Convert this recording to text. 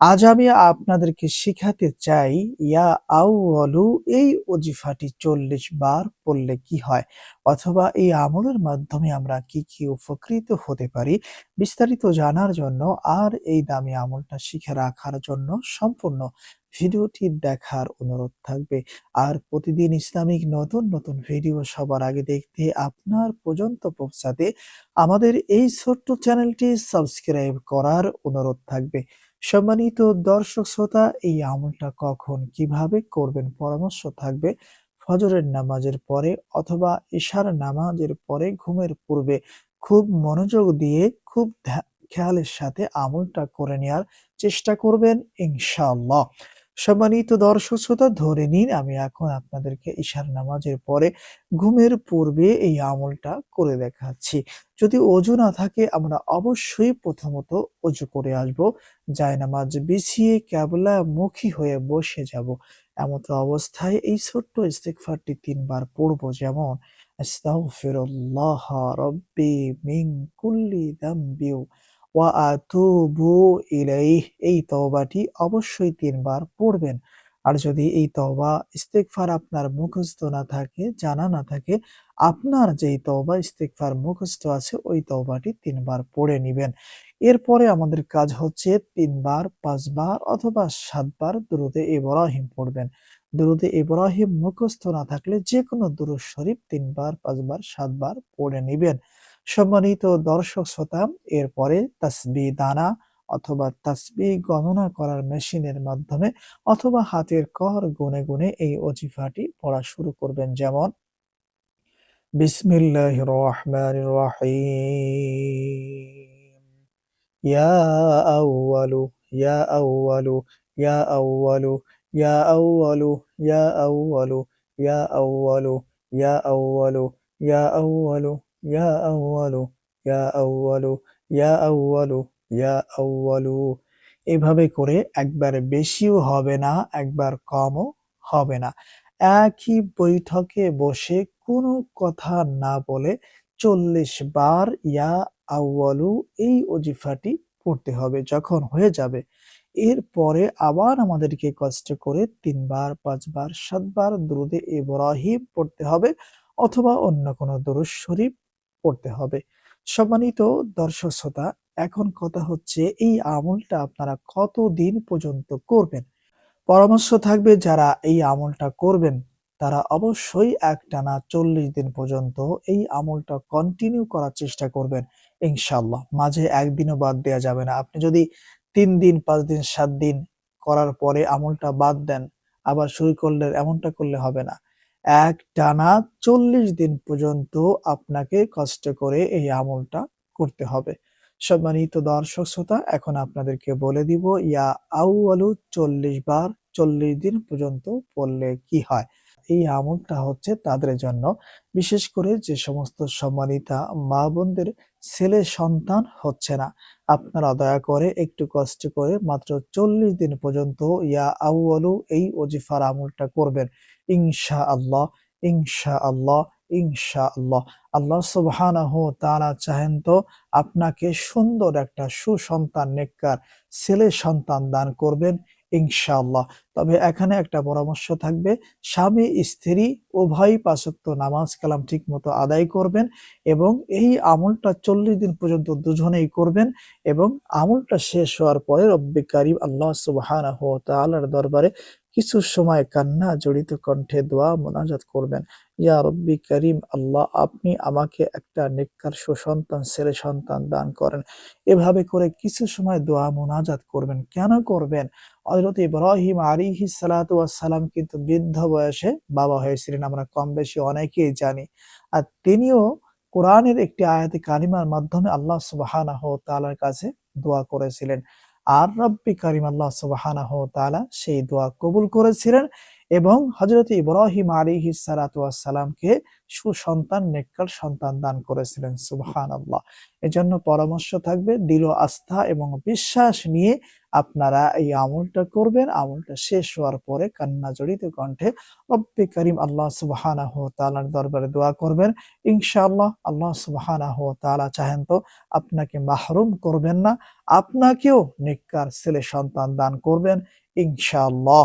আজ আমি আপনাদেরকে শিখাতে চাই, ইয়া আউলু এই অজিফাটি চল্লিশ বার পড়লে কি হয়? অথবা এই আমলের মাধ্যমে আমরা কি কি উপকৃত হতে পারি? বিস্তারিত জানার জন্য আর এই দামি আমলটা শিখে রাখার জন্য সম্পূর্ণ ভিডিওটি দেখার অনুরোধ থাকবে। আর প্রতিদিন ইসলামিক নতুন নতুন ভিডিও সবার আগে দেখতে আপনার পর্যন্ত পৌঁছাতে আমাদের এই ছোট্ট চ্যানেলটি সাবস্ক্রাইব করার অনুরোধ থাকবে। সম্মানিত দর্শক শ্রোতা, এই আমলটা কখন কীভাবে করবেন পরামর্শ থাকবে ফজরের নামাজের পরে অথবা ঈশার নামাজের পরে ঘুমের পূর্বে খুব মনোযোগ দিয়ে, খুব খেয়ালের সাথে আমলটা করে নেওয়ার চেষ্টা করবেন ইনশাআল্লাহ। সম্মানিত দর্শক শ্রোতা, ধরে নিন আমি এখন আপনাদেরকে ঈশার নামাজের পরে ঘুমের পূর্বে এই আমলটা করে দেখাচ্ছি। যদি অজু না থাকে, আমরা অবশ্যই প্রথমত অজু করে আসব। জায়নামাজ বিছিয়ে ক্যাবলা মুখী হয়ে বসে যাব। এমতো অবস্থায় এই ছোট্ট ইস্তেগফারটি তিনবার পড়ব যেমন, আস্তাগফিরুল্লাহ রব্বি মিন কুল্লি যামবি ওয়া ইলাইহ, এই তওবাটি অবশ্যই তিনবার পড়বেন। আর যদি এই তওবা ইস্তেগফার আপনার মুখস্থ না থাকে, জানা না থাকে, আপনার যেই তওবা ইস্তেগফার মুখস্থ আছে, ওই তওবাটি তিনবার পড়ে নিবেন। এরপরে আমাদের কাজ হচ্ছে তিনবার, পাঁচবার অথবা সাতবার দুরুদে ইব্রাহিম পড়বেন। দুরুদে ইব্রাহিম মুখস্থ না থাকলে যে কোনো দুরুদ শরীফ তিনবার, পাঁচবার, সাতবার পড়ে নিবেন। সম্মানিত দর্শক শ্রোতা, এরপরে তাসবি দানা অথবা তাসবি গণনা করার মেশিনের মাধ্যমে অথবা হাতের কর গুনে গুনে এই অজিফাটি পড়া শুরু করবেন। যেমন, বিসমিল্লাহির রহমানির রহিম। ইয়া আউয়ালু ইয়া আউয়ালু ইয়া আউয়ালু ইয়া আউয়ালু ইয়া আউয়ালু ইয়া আউয়ালু ইয়া আউয়ালু ইয়া আউয়ালু। ইয়া আউয়ালু ইয়া আউয়ালু ইয়া আউয়ালু ইয়া আউয়ালু এভাবে করে একবার বেশিও হবে না, একবার কমও হবে না। একই বৈঠকে বসে কোনো কথা না বলে চল্লিশ বার ইয়া আউয়ালু এই অজিফাটি পড়তে হবে, যখন হয়ে যাবে। এরপরে আবার আমাদেরকে কষ্ট করে তিনবার, পাঁচবার, সাতবার দ্রুদে ইব্রাহিম পড়তে হবে, অথবা অন্য কোনো দরুদ শরীফ পড়তে হবে। সম্মানিত দর্শক শ্রোতা, এখন কথা হচ্ছে এই আমলটা আপনারা কতদিন পর্যন্ত করবেন? পরামর্শ থাকবে যারা এই আমলটা করবেন, তারা অবশ্যই একটানা চল্লিশ দিন পর্যন্ত এই আমলটা কন্টিনিউ করার চেষ্টা করবেন ইনশাল্লাহ মাঝে একদিনও বাদ দেওয়া যাবে না। আপনি যদি তিন দিন, পাঁচ দিন, সাত দিন করার পরে আমলটা বাদ দেন, আবার শুরু করলে এমনটা করলে হবে না। এক টানা চল্লিশ দিন পর্যন্ত আপনাকে কষ্ট করে এই আমলটা করতে হবে। সম্মানিত দর্শক শ্রোতা, এখন আপনাদেরকে বলে দিব, ইয়া আউ আলু চল্লিশ বার চল্লিশ দিন পর্যন্ত পড়লে কি হয়? এই আমলটা হচ্ছে তাদের জন্য। বিশেষ করে যে সমস্ত সম্মানিতা মা বোনদের ছেলে সন্তান হচ্ছে না। আপনারা দয়া করে একটু কষ্ট করে মাত্র চল্লিশ দিন পর্যন্ত ইয়া আউয়ালু এই ওজিফার আমলটা করবেন। ইনশা আল্লাহ ইনশা আল্লাহ ইনশা আল্লাহ আল্লাহ সুবহানাহু তাআলা চাহেন তো আপনাকে সুন্দর একটা সুসন্তান, নেককার ছেলে সন্তান দান করবেন। ইনশাআল্লাহ। তবে এখানে একটা পরামর্শ থাকবে, স্বামী, স্ত্রী উভয় পাশক্ত নামাজ কালাম ঠিক মতো আদায় করবেন এবং এই আমলটা চল্লিশ দিন পর্যন্ত দুজনেই করবেন এবং আমলটা শেষ হওয়ার পরে রব্বিকারী আল্লাহ সুবাহ দরবারে কিছু সময় কান্না, জড়িত কণ্ঠে দোয়া, মোনাজাত করবেন। ইয়া রব্বি করিম, আল্লাহ, আপনি আমাকে একটা নেককার সুসন্তান, ছেলে সন্তান দান করেন। এভাবে করে কিছু সময় দোয়া, মোনাজাত করবেন। কেন করবেন? হযরত ইব্রাহিম সালাতু সালাম কিন্তু বৃদ্ধ বয়সে বাবা হয়েছিলেন, আমরা কম বেশি অনেকেই জানি। আর তিনিও কোরআনের একটি আয়াতে কারিমার মাধ্যমে আল্লাহ সুবহানাহু ওয়া তাআলার কাছে দোয়া করেছিলেন। আর রব্বি কারিম আল্লাহ সুবাহ সেই দোয়া কবুল করেছিলেন। এবং হজরত ইব্রাহিম আলিহি সালাতামকে সুসন্তান, নেককার সন্তান দান করেছিলেন সুবহান আল্লাহ এজন্য পরামর্শ থাকবে দিল আস্থা এবং বিশ্বাস নিয়ে আপনারা এই আমলটা করবেন। আমলটা শেষ হওয়ার পরে কান্না জড়িত কণ্ঠে রব্বি করিম আল্লাহ সুবহানাহ তাআলার দরবারে দোয়া করবেন। ইনশাআল্লাহ আল্লাহ সুবহানাহ তাআলা চাহেন তো আপনাকে মাহরুম করবেন না, আপনাকেও নেককার ছেলে সন্তান দান করবেন, ইনশাআল্লাহ।